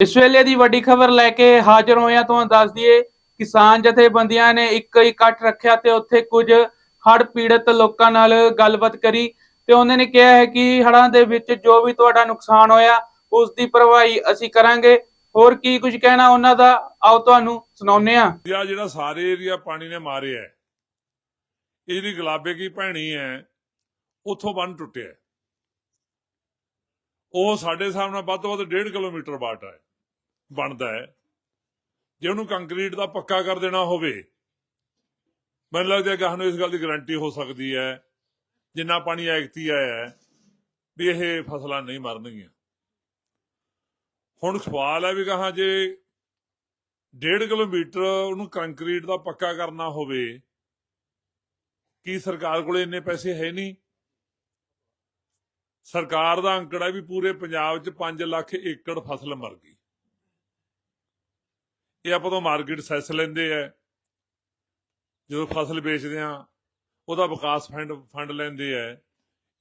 ਇਸ ਵੇਲੇ ਦੀ ਵੱਡੀ ਖਬਰ ਲੈ ਕੇ ਹਾਜ਼ਰ ਹੋਇਆ ਤੁਹਾਨੂੰ ਦੱਸ ਦਈਏ ਕਿਸਾਨ ਜਥੇਬੰਦੀਆਂ ਨੇ ਇੱਕ ਇਕੱਠ ਰੱਖਿਆ ਤੇ ਉੱਥੇ ਕੁਝ ਹੜ ਪੀੜਤ ਲੋਕਾਂ ਨਾਲ ਗੱਲਬਾਤ ਕਰੀ ਤੇ ਉਹਨਾਂ ਨੇ ਕਿਹਾ ਹੈ ਕਿ ਹੜਾਂ ਦੇ ਵਿੱਚ ਜੋ ਵੀ ਤੁਹਾਡਾ ਨੁਕਸਾਨ ਹੋਇਆ ਉਸ ਦੀ ਭਰਵਾਈ ਅਸੀਂ ਕਰਾਂਗੇ। ਹੋਰ ਕੀ ਕੁਝ ਕਹਿਣਾ ਉਹਨਾਂ ਦਾ? ਆਓ ਤੁਹਾਨੂੰ ਸੁਣਾਉਂਦੇ ਹਾਂ। ਆ ਜਿਹੜਾ ਸਾਰੇ ਏਰੀਆ ਪਾਣੀ ਨੇ ਮਾਰਿਆ ਹੈ, ਇਹ ਗੁਲਾਬੇ ਕੀ ਭੈਣੀ ਹੈ ਉੱਥੋਂ ਬੰਨ ਟੁੱਟਿਆ ਉਹ ਸਾਡੇ ਹਿਸਾਬ ਨਾਲ ਵੱਧ ਤੋਂ ਵੱਧ 1.5 ਕਿਲੋਮੀਟਰ ਬਾਟ ਹੈ। ਬਣਦਾ ਹੈ। ਜੇ ਉਹਨੂੰ ਕੰਕਰੀਟ ਦਾ ਪੱਕਾ ਕਰ ਦੇਣਾ ਹੋਵੇ, ਮੈਨੂੰ ਲੱਗਦਾ ਹੈ ਨੂੰ ਇਸ ਗੱਲ ਦੀ ਗਾਰੰਟੀ ਹੋ ਸਕਦੀ ਹੈ, ਜਿੰਨਾ ਪਾਣੀ ਐਕਤੀ ਆਇਆ ਵੀ ਇਹ ਫਸਲਾਂ ਨਹੀਂ ਮਰਨਗੀਆਂ। ਹੁਣ ਸਵਾਲ ਹੈ ਵੀ ਕਹਾਂ ਜੇ ਡੇਢ ਕਿਲੋਮੀਟਰ ਉਹਨੂੰ ਕੰਕਰੀਟ ਦਾ ਪੱਕਾ ਕਰਨਾ ਹੋਵੇ, ਕੀ ਸਰਕਾਰ ਕੋਲੇ ਇੰਨੇ ਪੈਸੇ ਹੈ ਨਹੀਂ? ਸਰਕਾਰ ਦਾ ਅੰਕੜਾ ਵੀ ਪੂਰੇ ਪੰਜਾਬ 'ਚ 5 ਲੱਖ ਏਕੜ ਫਸਲ ਮਰ ਗਈ। ਇਹ ਆਪਾਂ ਤੋਂ ਮਾਰਕੀਟ ਸੈਸ ਲੈਂਦੇ ਆ। ਜਦੋਂ ਫਸਲ ਵੇਚਦੇ ਆ ਉਹਦਾ ਵਿਕਾਸ ਫੰਡ ਫੰਡ ਲੈਂਦੇ ਆ।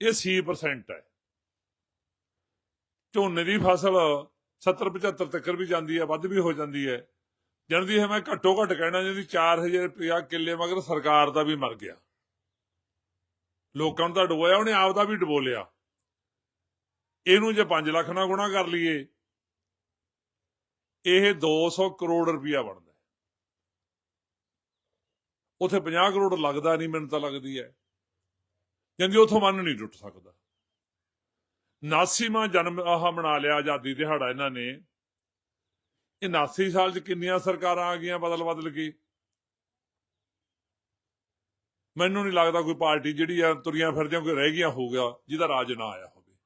ਇਹ 80% ਹੈ ਝੋਨੇ ਦੀ ਫਸਲ 70 75 ਤੱਕ ਵੀ ਜਾਂਦੀ ਹੈ ਵੱਧ ਵੀ ਹੋ ਜਾਂਦੀ ਹੈ ਜਨਦੀ ਹੈ ਮੈਂ ਘੱਟੋ ਘੱਟ ਕਹਿਣਾ, ਜਿਹਦੀ 4000 ਰੁਪਇਆ ਕਿੱਲੇ ਮਗਰ ਸਰਕਾਰ ਦਾ ਵੀ ਮਰ ਗਿਆ। ਲੋਕਾਂ ਨੂੰ ਤਾਂ ਡੁਬੋਇਆ ਉਹਨੇ ਆਪ ਦਾ ਵੀ ਡੁਬੋ ਲਿਆ। ਇਹਨੂੰ ਜੇ 5 ਲੱਖ ਨਾਲ ਗੁਣਾ ਕਰ ਲਈਏ ਇਹ 200 ਕਰੋੜ ਰੁਪਇਆ ਬਣਦਾ ਹੈ। ਉਥੇ 50 ਕਰੋੜ ਲੱਗਦਾ ਨਹੀਂ, ਮੈਨੂੰ ਤਾਂ ਲੱਗਦੀ ਹੈ। ਕਹਿੰਦੀ ਉਥੋਂ ਮਨ ਨਹੀਂ ਟੁੱਟ ਸਕਦਾ। 79ਵਾਂ ਜਨਮ ਆਹ ਮਨਾ ਲਿਆ, ਆਜ਼ਾਦੀ ਦਿਹਾੜਾ ਇਹਨਾਂ ਨੇ। ਇਹ 79 ਸਾਲ ਚ ਕਿੰਨੀਆਂ ਸਰਕਾਰਾਂ ਆ ਗਈਆਂ, ਬਦਲ ਬਦਲ ਕੇ? ਮੈਨੂੰ ਨਹੀਂ ਲੱਗਦਾ ਕੋਈ ਪਾਰਟੀ ਜਿਹੜੀ ਆ, ਤੁਰੀਆਂ ਫਿਰਦਿਆਂ, ਕੋਈ ਰਹਿ ਗਈਆਂ ਹੋਊਗਾ, ਜਿਹਦਾ ਰਾਜ ਨਾ ਆਇਆ ਹੋਵੇ।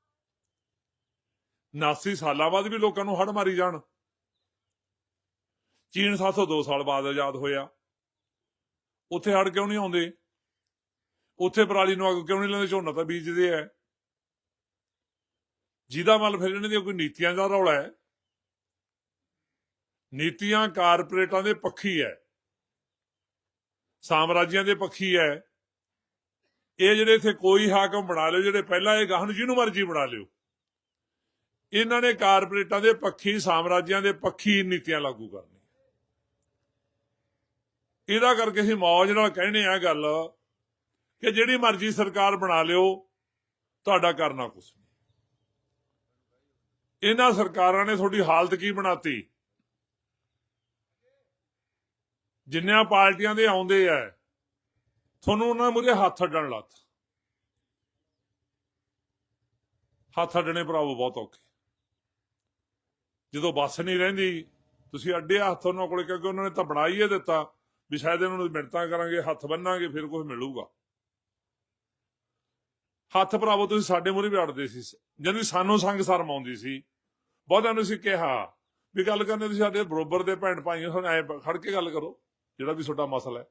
79 ਸਾਲਾਂ ਬਾਅਦ ਵੀ ਲੋਕਾਂ ਨੂੰ ਹੜ ਮਾਰੀ ਜਾਣ। ਚੀਨ 702 ਸਾਲ ਬਾਅਦ ਆਜ਼ਾਦ ਹੋਇਆ। ਉੱਥੇ ਹੜ ਕਿਉਂ ਨਹੀਂ ਆਉਂਦੇ? ਉੱਥੇ ਪਰਾਲੀ ਨੂੰ ਅੱਗ ਕਿਉਂ ਨਹੀਂ ਲੈਂਦੇ ਝੋਨਾ ਤਾਂ ਬੀਜਦੇ ਐ ਜਿਹਦਾ ਮਤਲਬ ਫਿਰ ਇਹਨਾਂ ਦੀਆਂ ਕੋਈ ਨੀਤੀਆਂ ਦਾ ਰੌਲਾ ਹੈ। ਨੀਤੀਆਂ ਕਾਰਪੋਰੇਟਾਂ ਦੇ ਪੱਖੀ ਹੈ। ਸਾਮਰਾਜੀਆਂ ਦੇ ਪੱਖੀ ਹੈ। ਇਹ ਜਿਹੜੇ ਇੱਥੇ ਕੋਈ ਹਾਕਮ ਬਣਾ ਲਿਓ, ਜਿਹੜੇ ਪਹਿਲਾਂ ਇਹ ਗਾਹਨ ਜਿਹਨੂੰ ਮਰਜ਼ੀ ਬਣਾ ਲਿਓ। ਇਹਨਾਂ ਨੇ ਕਾਰਪੋਰੇਟਾਂ ਦੇ ਪੱਖੀ, ਸਾਮਰਾਜੀਆਂ ਦੇ ਪੱਖੀ ਨੀਤੀਆਂ ਲਾਗੂ ਕਰਨੀਆਂ। ਇਹਦਾ ਕਰਕੇ ਅਸੀਂ ਮੌਜ ਨਾਲ ਕਹਿੰਦੇ ਆ ਗੱਲ ਕਿ ਜਿਹੜੀ ਮਰਜ਼ੀ ਸਰਕਾਰ ਬਣਾ ਲਿਓ, ਤੁਹਾਡਾ ਕਰਨਾ ਕੁਛ ਨਹੀਂ। ਇਹਨਾਂ ਸਰਕਾਰਾਂ ਨੇ ਤੁਹਾਡੀ ਹਾਲਤ ਕੀ ਬਣਾਤੀ? ਜਿੰਨੀਆਂ ਪਾਰਟੀਆਂ ਦੇ ਆਉਂਦੇ ਆ, ਤੁਹਾਨੂੰ ਉਹਨਾਂ ਮੁਰੇ ਹੱਥ ਅੱਡਣ ਲੱਤ। ਹੱਥ ਅੱਡਣੇ ਭਰਾਵੋ ਬਹੁਤ ਔਖੇ। ਜਦੋਂ ਬੱਸ ਨਹੀਂ ਰਹਿੰਦੀ, ਤੁਸੀਂ ਅੱਡੇ ਹੱਥ ਉਹਨਾਂ ਕੋਲੇ ਕਿਉਂਕਿ ਉਹਨਾਂ ਨੇ ਤਾਂ ਬਣਾ ਹੀ ਇਹ ਦਿੱਤਾ। ਵੀ ਸ਼ਾਇਦ ਇਹਨਾਂ ਨੂੰ ਮਿੰਟਾਂ ਕਰਾਂਗੇ, ਹੱਥ ਬੰਨਾਂਗੇ, ਫਿਰ ਕੁਝ ਮਿਲੂਗਾ। ਹੱਥ ਭਰਾਵੋ, ਤੁਸੀਂ ਸਾਡੇ ਮੂਹਰੇ ਵੀ ਅੜਦੇ ਸੀ। ਜਦੋਂ ਸਾਨੂੰ ਸੰਗ ਸ਼ਰਮ ਆਉਂਦੀ ਸੀ। ਬਹੁਤਾਂ ਨੂੰ ਅਸੀਂ ਕਿਹਾ ਵੀ ਗੱਲ ਕਰਨੇ, ਤੁਸੀਂ ਸਾਡੇ ਬਰੋਬਰ ਦੇ ਭੈਣ ਭਾਈਆਂ ਸਾਨੂੰ ਐ ਖੜ ਕੇ ਗੱਲ ਕਰੋ, ਜਿਹੜਾ ਵੀ ਤੁਹਾਡਾ ਮਸਲਾ ਹੈ।